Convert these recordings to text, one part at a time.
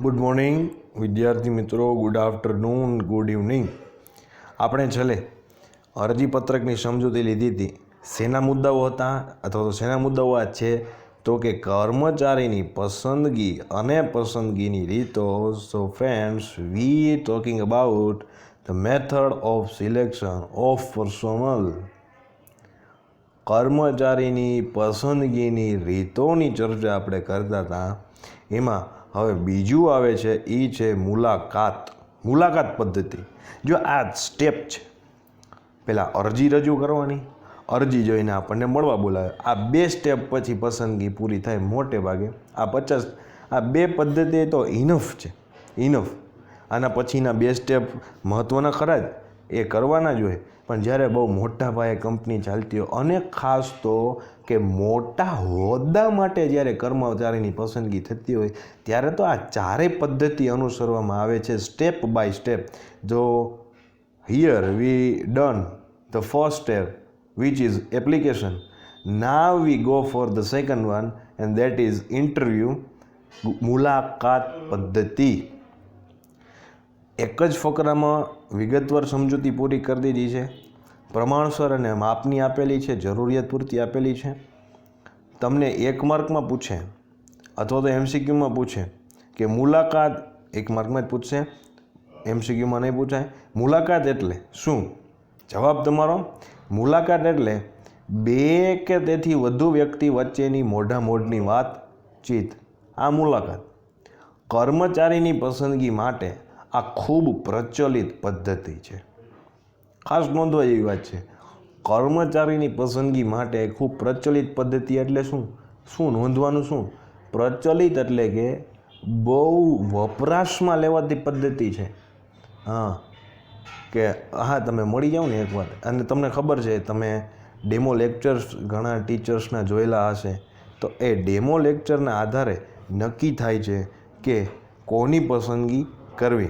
Good morning વિદ્યાર્થી મિત્રો. Good afternoon good evening આપણે છેલ્લે અરજીપત્રકની સમજૂતી લીધી હતી. શેના મુદ્દાઓ હતા અથવા તો શેના મુદ્દાઓ આ છે? તો કે કર્મચારીની પસંદગી અને પસંદગીની રીતો. So friends we talking about the method of selection of personal કર્મચારીની પસંદગીની રીતોની ચર્ચા આપણે કરતા હતા. એમાં હવે બીજું આવે છે એ છે મુલાકાત. મુલાકાત પદ્ધતિ. જો આ સ્ટેપ છે પહેલાં અરજી રજૂ કરવાની. અરજી જોઈને આપણને મળવા બોલાવે. આ બે સ્ટેપ પછી પસંદગી પૂરી થાય મોટે ભાગે. આ પચાસ, આ બે પદ્ધતિ તો ઇનફ છે. ઇનફ આના પછીના બે સ્ટેપ મહત્ત્વના ખરા જ. એ કરવાના જ હોય. પણ જ્યારે બહુ મોટા પાયે કંપની ચાલતી હોય, અને ખાસ તો કે મોટા હોદ્દા માટે જ્યારે કર્મચારીની પસંદગી થતી હોય, ત્યારે તો આ ચારેય પદ્ધતિ અનુસરવામાં આવે છે સ્ટેપ બાય સ્ટેપ. જો here we done the first step, which is application. Now we go for the second one, and that is interview, મુલાકાત પદ્ધતિ. એક જ ફકરામાં વિગતવાર સમજૂતી પૂરી કરી દીધી છે. પ્રમાણસર અને માપની આપેલી છે, જરૂરિયાત પૂરતી આપેલી છે. તમને એક માર્કમાં પૂછે અથવા તો એમસીક્યુમાં પૂછે કે મુલાકાત, એક માર્કમાં જ પૂછશે એમસીક્યુમાં નહીં પૂછાય. મુલાકાત એટલે શું? જવાબ તમારો, મુલાકાત એટલે બે કે તેથી વધુ વ્યક્તિ વચ્ચેની મોઢા મોઢની વાતચીત. આ મુલાકાત. કર્મચારીની પસંદગી માટે આ ખૂબ પ્રચલિત પદ્ધતિ છે. ખાસ નોંધવા જેવી વાત છે. કર્મચારીની પસંદગી માટે ખૂબ પ્રચલિત પદ્ધતિ એટલે શું? શું નોંધવાનું શું? પ્રચલિત એટલે કે બહુ વપરાશમાં લેવાતી પદ્ધતિ છે. હા, કે હા, તમે મળી જાઓ ને એક વાત અને તમને ખબર છે, તમે ડેમો લેક્ચર્સ ઘણા ટીચર્સના જોયેલા હશે. તો એ ડેમો લેક્ચરના આધારે નક્કી થાય છે કે કોની પસંદગી કરવી.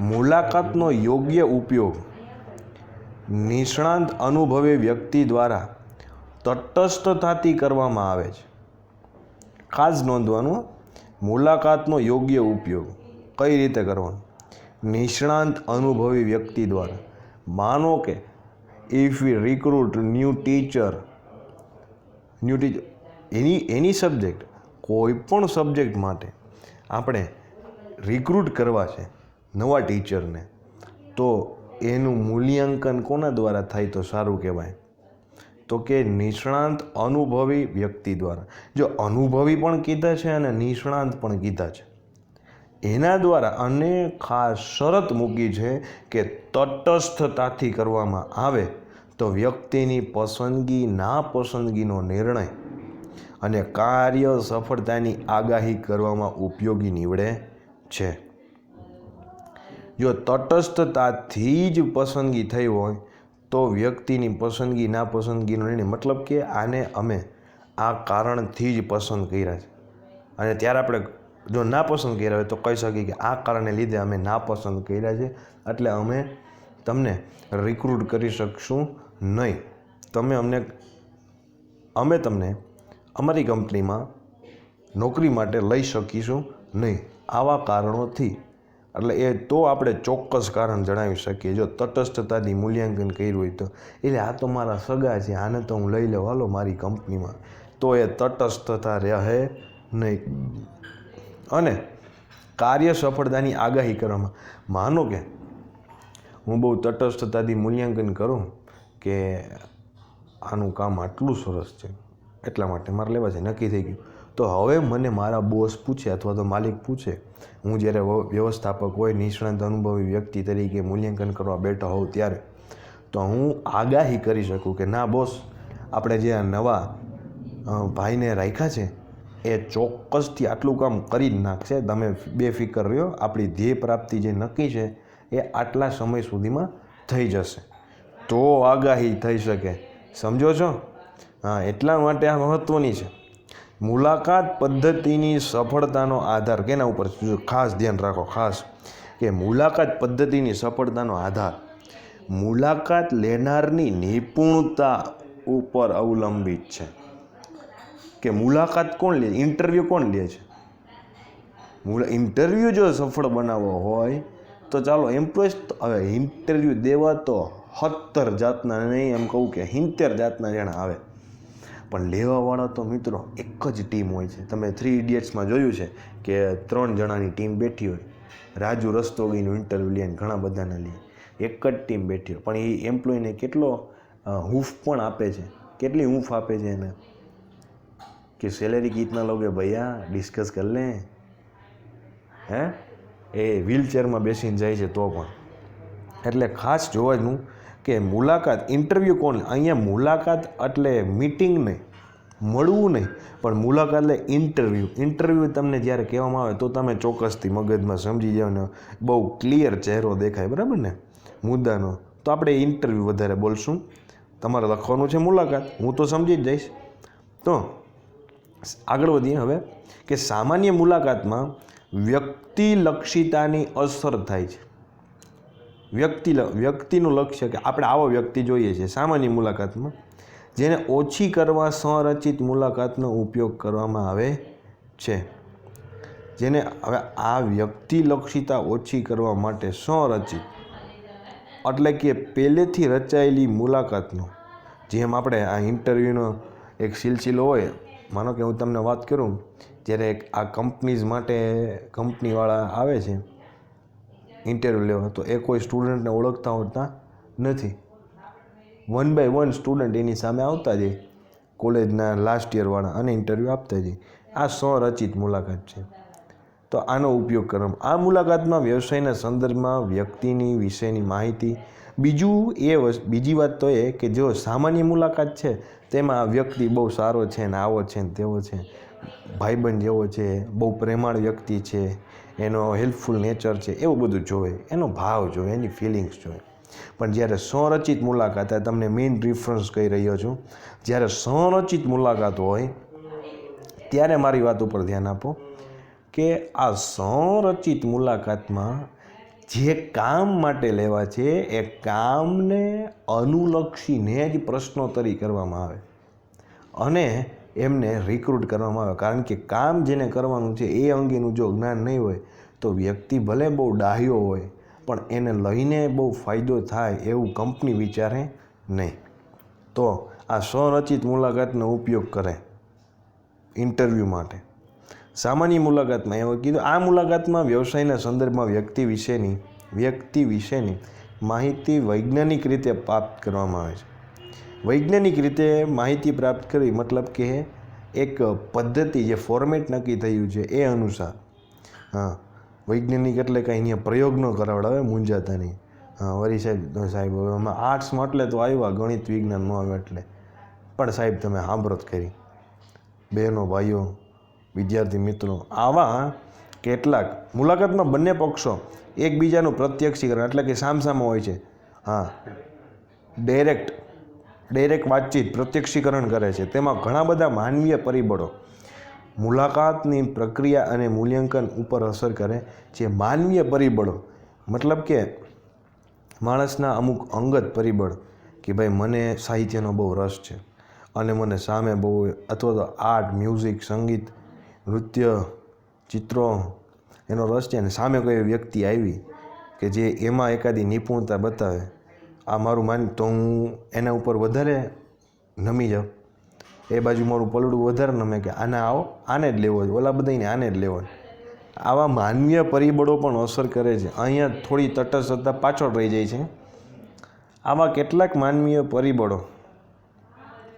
મુલાકાતનો યોગ્ય ઉપયોગ નિષ્ણાંત અનુભવી વ્યક્તિ દ્વારા તટસ્થતાથી કરવામાં આવે છે. ખાસ નોંધવાનું, મુલાકાતનો યોગ્ય ઉપયોગ કઈ રીતે કરવાનો? નિષ્ણાંત અનુભવી વ્યક્તિ દ્વારા. માનો કે if we recruit new teacher new teacher any any subject કોઈ પણ સબ્જેક્ટ માટે આપણે રિક્રુટ કરવા છે નવા ટીચરને, તો એનું મૂલ્યાંકન કોના દ્વારા થાય તો સારું કહેવાય? તો કે નિષ્ણાંત અનુભવી વ્યક્તિ દ્વારા. જો અનુભવી પણ કીધા છે અને નિષ્ણાંત પણ કીધા છે. એના દ્વારા અને ખાસ શરત મૂકી છે કે તટસ્થતાથી કરવામાં આવે તો વ્યક્તિની પસંદગી ના પસંદગીનો નિર્ણય અને કાર્ય સફળતાની આગાહી કરવામાં ઉપયોગી નીવડે છે. જો તટસ્થતાથી જ પસંદગી થઈ હોય, તો વ્યક્તિની પસંદગી ના પસંદગીનો નિર્ણય, મતલબ કે આને અમે આ કારણથી જ પસંદ કર્યા છે. અને ત્યારે આપણે જો ના પસંદ કર્યા હોય, તો કહી શકીએ કે આ કારણે લીધે અમે ના પસંદ કર્યા છે. એટલે અમે તમને રિક્રુટ કરી શકશું નહીં. તમે અમને, અમે તમને અમારી કંપનીમાં નોકરી માટે લઈ શકીશું નહીં. આવા કારણોથી એટલે એ તો આપણે ચોક્કસ કારણ જણાવી શકીએ. જો તટસ્થતાથી મૂલ્યાંકન કર્યું હોય તો. એટલે આ તો મારા સગા છે, આને તો હું લઈ લઉં. હાલો મારી કંપનીમાં. તો એ તટસ્થતા રહે નહીં. અને કાર્ય સફળતાની આગાહી કરવામાં. માનો કે હું બહુ તટસ્થતાથી મૂલ્યાંકન કરું કે આનું કામ આટલું સરસ છે. એટલા માટે મારે લેવા છે. નક્કી થઈ ગયું. તો હવે મને મારા બોસ પૂછે અથવા તો માલિક પૂછે, હું જ્યારે વ્યવસ્થાપક હોય, નિષ્ણાંત, અનુભવી વ્યક્તિ તરીકે મૂલ્યાંકન કરવા બેઠો હોઉં ત્યારે, તો હું આગાહી કરી શકું કે, ના બોસ, આપણે જે આ નવા ભાઈને રાખ્યા છે, એ ચોક્કસથી આટલું કામ કરી જ નાખશે. તમે બેફિકર રહ્યો. આપણી ધ્યેય પ્રાપ્તિ જે નક્કી છે, એ આટલા સમય સુધીમાં થઈ જશે. તો આગાહી થઈ શકે. સમજો છો? હા, એટલા માટે આ મહત્ત્વની છે. મુલાકાત પદ્ધતિની સફળતાનો આધાર કેના ઉપર? ખાસ ધ્યાન રાખો, ખાસ કે મુલાકાત પદ્ધતિની સફળતાનો આધાર. મુલાકાત લેનારની નિપુણતા ઉપર અવલંબિત છે. કે મુલાકાત કોણ લે? ઇન્ટરવ્યૂ કોણ લે છે? ઇન્ટરવ્યૂ જો સફળ બનાવવો હોય, તો ચાલો એમ્પ્લોઈસ હવે ઇન્ટરવ્યૂ દેવા તો સત્તર જાતના નહીં, એમ કહું કે સિત્તેર જાતના જણા આવે. પણ લેવાવાળા તો મિત્રો એક જ ટીમ હોય છે. તમે થ્રી ઇડિયટ્સમાં જોયું છે કે ત્રણ જણાની ટીમ બેઠી હોય. રાજુ રસ્તોગીનું ઇન્ટરવ્યૂ લે ઘણા બધાને લે. એક જ ટીમ બેઠી હોય. પણ એ એમ્પ્લોયને કેટલો હૂફ હૂંફ પણ આપે છે. કેટલી હૂંફ આપે છે એને? કે સેલેરી કિતના લોગે, ભૈયા ડિસ્કસ કર લે. હે? એ વ્હીલચેરમાં બેસીને જાય છે તો પણ. એટલે ખાસ જોવાનું કે મુલાકાત ઇન્ટરવ્યૂ કોણ? અહીંયા મુલાકાત એટલે મીટિંગ નહીં, મળવું નહીં. પણ મુલાકાત એટલે ઇન્ટરવ્યૂ ઇન્ટરવ્યૂ તમને જ્યારે કહેવામાં આવે તો તમે ચોક્કસથી મગજમાં સમજી જાઓ ને બહુ ક્લિયર ચહેરો દેખાય, બરાબર ને? મુદ્દાનો. તો આપણે ઇન્ટરવ્યૂ વધારે બોલશું. તમારે લખવાનું છે મુલાકાત. હું તો સમજી જ જઈશ. તો આગળ વધીએ હવે કે સામાન્ય મુલાકાતમાં વ્યક્તિલક્ષિતાની અસર થાય છે. વ્યક્તિ વ્યક્તિનું લક્ષ્ય કે આપણે આવો વ્યક્તિ જોઈએ છે, સામાન્ય મુલાકાતમાં, જેને ઓછી કરવા સંરચિત મુલાકાતનો ઉપયોગ કરવામાં આવે છે. જેને હવે આ વ્યક્તિલક્ષિતા ઓછી કરવા માટે સંરચિત એટલે કે પહેલેથી રચાયેલી મુલાકાતનો, જેમ આપણે આ ઇન્ટરવ્યૂનો એક સિલસિલો હોય, માનો કે હું તમને વાત કરું, જ્યારે આ કંપનીઝ માટે કંપનીવાળા આવે છે ઇન્ટરવ્યૂ લેવા તો એ કોઈ સ્ટુડન્ટને ઓળખતા હોતા નથી. વન બાય વન સ્ટુડન્ટ એની સામે આવતા જાય. કોલેજના લાસ્ટ યરવાળા અને ઇન્ટરવ્યૂ આપતા જાય. આ સ્વરચિત મુલાકાત છે. તો આનો ઉપયોગ કરવામાં આ મુલાકાતમાં વ્યવસાયના સંદર્ભમાં વ્યક્તિની વિશેની માહિતી. બીજું એ બીજી વાત તો એ કે જો સામાન્ય મુલાકાત છે, તેમાં આ વ્યક્તિ બહુ સારો છે ને આવો છે ને તેવો છે. ભાઈબંધ જેવો છે, બહુ પ્રેમાળ વ્યક્તિ છે. એનો હેલ્પફુલ નેચર છે, એવું બધું જોવે, એનો ભાવ જોવે, એની ફિલિંગ્સ જોવે. પણ જ્યારે સંરચિત મુલાકાત તમને મેઇન રિફરન્સ કહી રહ્યો છું, જ્યારે સંરચિત મુલાકાત હોય, ત્યારે મારી વાત ઉપર ધ્યાન આપો કે આ સંરચિત મુલાકાતમાં જે કામ માટે લેવા છે, એ કામને અનુલક્ષીને જ પ્રશ્નોત્તરી કરવામાં આવે. અને એમને રિક્રુટ કરવામાં આવે. કારણ કે કામ જેને કરવાનું છે, એ અંગેનું જો જ્ઞાન નહીં હોય, તો વ્યક્તિ ભલે બહુ ડાહ્યો હોય, પણ એને લઈને બહુ ફાયદો થાય એવું કંપની વિચારે નહીં. તો આ સ્વરચિત મુલાકાતનો ઉપયોગ કરે ઇન્ટરવ્યૂ માટે. સામાન્ય મુલાકાતમાં એવું કીધું, આ મુલાકાતમાં વ્યવસાયના સંદર્ભમાં વ્યક્તિ વિશેની વ્યક્તિ વિશેની માહિતી વૈજ્ઞાનિક રીતે પ્રાપ્ત કરવામાં આવે છે. વૈજ્ઞાનિક રીતે માહિતી પ્રાપ્ત કરવી મતલબ કે એક પદ્ધતિ જે ફોર્મેટ નક્કી થયું છે એ અનુસાર. હા, વૈજ્ઞાનિક એટલે કાંઈ અહીંયા પ્રયોગ ન કરાવડાવે મૂંઝાતા નહીં હા, વરી સાહેબ સાહેબ હવે અમે આર્ટ્સમાં એટલે તો આવ્યા, ગણિત વિજ્ઞાન ન આવે એટલે. પણ સાહેબ, તમે સાંભળો કરી બહેનો, ભાઈઓ, વિદ્યાર્થી મિત્રો, આવા કેટલાક મુલાકાતમાં બંને પક્ષો એકબીજાનું પ્રત્યક્ષીકરણ એટલે કે સામસામા હોય છે. હા ડાયરેક્ટ ડાયરેક્ટ વાતચીત, પ્રત્યક્ષીકરણ કરે છે. તેમાં ઘણા બધા માનવીય પરિબળો મુલાકાતની પ્રક્રિયા અને મૂલ્યાંકન ઉપર અસર કરે છે. માનવીય પરિબળો, મતલબ કે માણસના અમુક અંગત પરિબળ, કે ભાઈ મને સાહિત્યનો બહુ રસ છે અને મને સામે બહુ અથવા તો આર્ટ, મ્યુઝિક, સંગીત, નૃત્ય, ચિત્રો એનો રસ છે. અને સામે કોઈ વ્યક્તિ આવી કે જે એમાં એકાદી નિપુણતા બતાવે આ મારું માન તો હું એના ઉપર વધારે નમી જાઉં. એ બાજુ મારું પલડું વધારે નમે કે આને આવો, આને જ લેવો છે. ઓલા બધાને આને જ લેવો આવા માનવીય પરિબળો પણ અસર કરે છે. અહીંયા થોડી તટસ્થતા પાછળ રહી જાય છે. આવા કેટલાક માનવીય પરિબળો,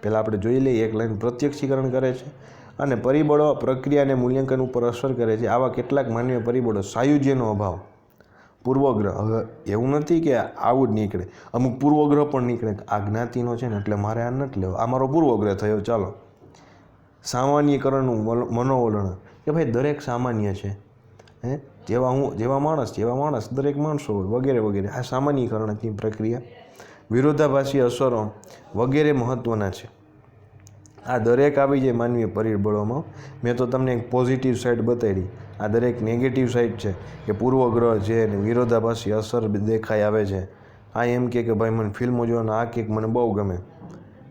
પહેલાં આપણે જોઈ લઈએ, એક લાઈન પ્રત્યક્ષીકરણ કરે છે અને પરિબળો પ્રક્રિયા અને મૂલ્યાંકન ઉપર અસર કરે છે. આવા કેટલાક માનવીય પરિબળો સાયુજ્યનો અભાવ. પૂર્વગ્રહ. હવે એવું નથી કે આવું જ નીકળે. અમુક પૂર્વગ્રહ પણ નીકળે આ જ્ઞાતિનો છે ને એટલે મારે આ નથી લેવો. આ મારો પૂર્વગ્રહ થયો, ચાલો. સામાન્યકરણનું મનોવલણ. કે ભાઈ દરેક સામાન્ય છે. હે? જેવા હું, જેવા માણસ જેવા માણસ, દરેક માણસો હોય, વગેરે વગેરે. આ સામાન્યકરણની પ્રક્રિયા. વિરોધાભાસી અસરો વગેરે મહત્ત્વના છે. આ દરેક આવી જાય માનવીય પરિબળોમાં. મેં તો તમને એક પોઝિટિવ સાઈડ બતાવી આ દરેક નેગેટિવ સાઇડ છે કે પૂર્વગ્રહ છે ને વિરોધાભાસી અસર દેખાઈ આવે છે. આ એમ કે કે ભાઈ મને ફિલ્મો જોવાનું આ કેક મને બહુ ગમે.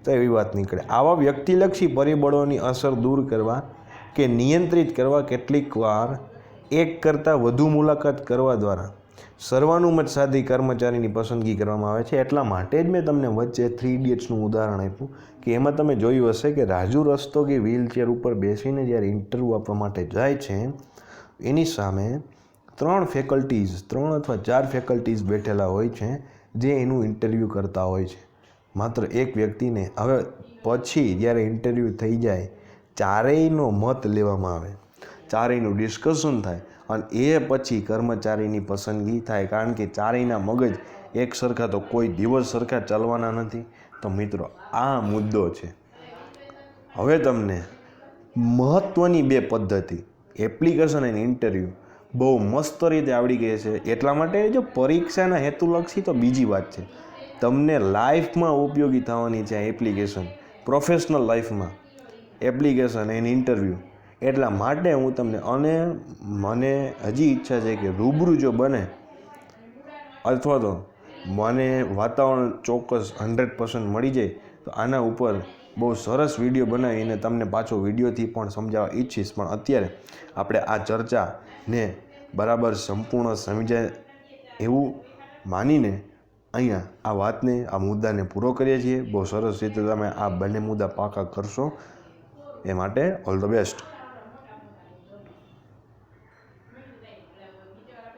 તો એવી વાત નીકળે. આવા વ્યક્તિલક્ષી પરિબળોની અસર દૂર કરવા કે નિયંત્રિત કરવા કેટલીક વાર એક કરતાં વધુ મુલાકાત કરવા દ્વારા સર્વાનુમત સાધી કર્મચારીની પસંદગી કરવામાં આવે છે. એટલા માટે જ મેં તમને વચ્ચે થ્રી ઇડિયટ્સનું ઉદાહરણ આપ્યું કે એમાં તમે જોયું હશે કે રાજુ રસ્તો કે વ્હીલચેર ઉપર બેસીને જ્યારે ઇન્ટરવ્યૂ આપવા માટે જાય છે એની સામે ત્રણ ફેકલ્ટીઝ ત્રણ અથવા ચાર ફેકલ્ટીઝ બેઠેલા હોય છે, જે એનું ઇન્ટરવ્યૂ કરતા હોય છે. માત્ર એક વ્યક્તિને. હવે પછી જ્યારે ઇન્ટરવ્યૂ થઈ જાય, ચારેયનો મત લેવામાં આવે. ચારેયનું ડિસ્કશન થાય અને એ પછી કર્મચારીની પસંદગી થાય, કારણ કે ચારેયના મગજ એક સરખા તો કોઈ દિવસ સરખા ચાલવાના નથી. તો મિત્રો, આ મુદ્દો છે. હવે તમને મહત્ત્વની બે પદ્ધતિ. એપ્લિકેશન એન્ડ ઇન્ટરવ્યૂ બહુ મસ્ત રીતે આવડી ગઈ છે. એટલા માટે જો પરીક્ષાના હેતુલક્ષી તો બીજી વાત છે. તમને લાઈફમાં ઉપયોગી થવાની છે એપ્લિકેશન પ્રોફેશનલ લાઈફમાં એપ્લિકેશન એન્ડ ઇન્ટરવ્યૂ એટલા માટે હું તમને અને મને હજી ઈચ્છા છે કે રૂબરૂ જો બને, અથવા તો મને વાતાવરણ ચોક્કસ હંડ્રેડ પર્સન્ટ મળી જાય, તો આના ઉપર બહુ સરસ વીડિયો બનાવીને તમને પાછો વિડીયોથી પણ સમજાવવા ઈચ્છીશ. પણ અત્યારે આપણે આ ચર્ચાને બરાબર સંપૂર્ણ સમજાય એવું માનીને અહીંયા આ વાતને, આ મુદ્દાને પૂરો કરીએ છીએ. બહુ સરસ રીતે તમે આ બંને મુદ્દા પાકા કરશો એ માટે ઓલ ધ બેસ્ટ.